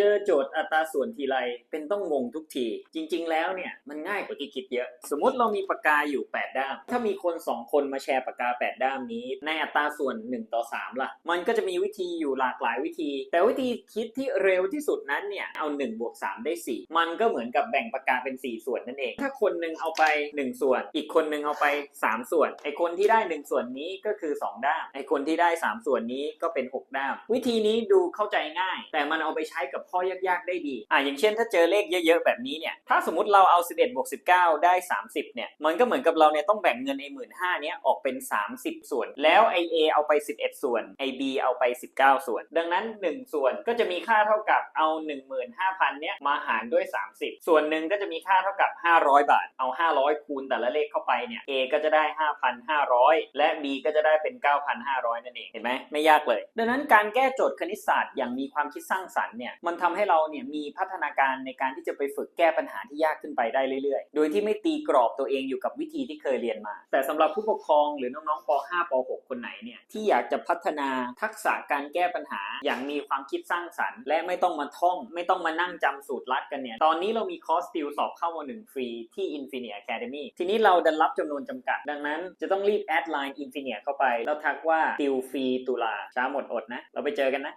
เจอโจทย์อัตราส่วนทีไรเป็นต้องงงทุกที จริง ๆ แล้วเนี่ยมันง่ายกว่าที่คิดเยอะ สมมติเรามีปากกาอยู่ 8 ด้าม ถ้ามีคน 2 คนมาแชร์ปากกา 8 ด้ามนี้ ในอัตราส่วน 1 ต่อ 3 ล่ะ มันก็จะมีวิธีอยู่หลากหลายวิธี แต่วิธีคิดที่เร็วที่สุดนั้นเนี่ยเอา1บวก3ได้ 4 มันก็เหมือนกับแบ่งปากกาเป็น 4 ส่วนนั่นเอง ถ้าคนหนึงเอาไป 1 ส่วน อีกคนหนึงเอาไป 3 ส่วน ไอคนที่ได้ 1 ส่วนนี้ก็คือ 2 ด้าม ไอคนที่ได้ 3 ส่วนนี้ก็เป็น 6 ด้าม วิธีนี้ดูเข้าใจง่าย แต่มันเอาไปใช้กับข้อยากๆได้ดีอะอย่างเช่นถ้าเจอเลขเยอะๆแบบนี้เนี่ยถ้าสมมติเราเอา 11บวก19 ได้ 30เนี่ยมันก็เหมือนกับเราเนี่ยต้องแบ่งเงินไอ้หมื่นห้าเนี้ยออกเป็น 30 ส่วน แล้วไอ A เอาไป 11 ส่วนไอ B เอาไป 19 ส่วน ดังนั้น 1 ส่วนก็จะมีค่าเท่ากับเอา 15,000เนี้ยมาหารด้วย 30 ส่วนหนึ่งก็จะมีค่าเท่ากับ 500 บาท เอา 500 คูณแต่ละเลขเข้าไปเนี่ย A ก็จะได้ 5,500 และ B ก็จะได้เป็น 9,500 นั่นเอง เห็นไหม ไม่ยากเลย ดังนั้นการแก้โจทย์คณิตศาสตร์อย่างมีความคิดสร้างสรรค์เนี่ย มันทำให้เราเนี่ยมีพัฒนาการในการที่จะไปฝึกแก้ปัญหาที่ยากขึ้นไปได้เรื่อยๆ โดยที่ไม่ตีกรอบตัวเองอยู่กับวิธีที่เคยเรียนมา แต่สำหรับผู้ปกครองหรือน้องๆป .5 ป .6 คนไหนเนี่ยที่อยากจะพัฒนาทักษะการแก้ปัญหา อย่างมีความคิดสร้างสรรค์ และไม่ต้องมาท่อง ไม่ต้องมานั่งจำสูตรลัดกันเนี่ยตอนนี้เรามีคอร์สติวสอบเข้ามาหนึ่งฟรีที่ Infinia Academy ทีนี้เราดันรับจำนวนจำกัด ดังนั้นจะต้องรีบแอดไลน์ Infinia เข้าไปแล้วทักว่าติวฟรีตุลาช้าหมดอดนะ เราไปเจอกันนะ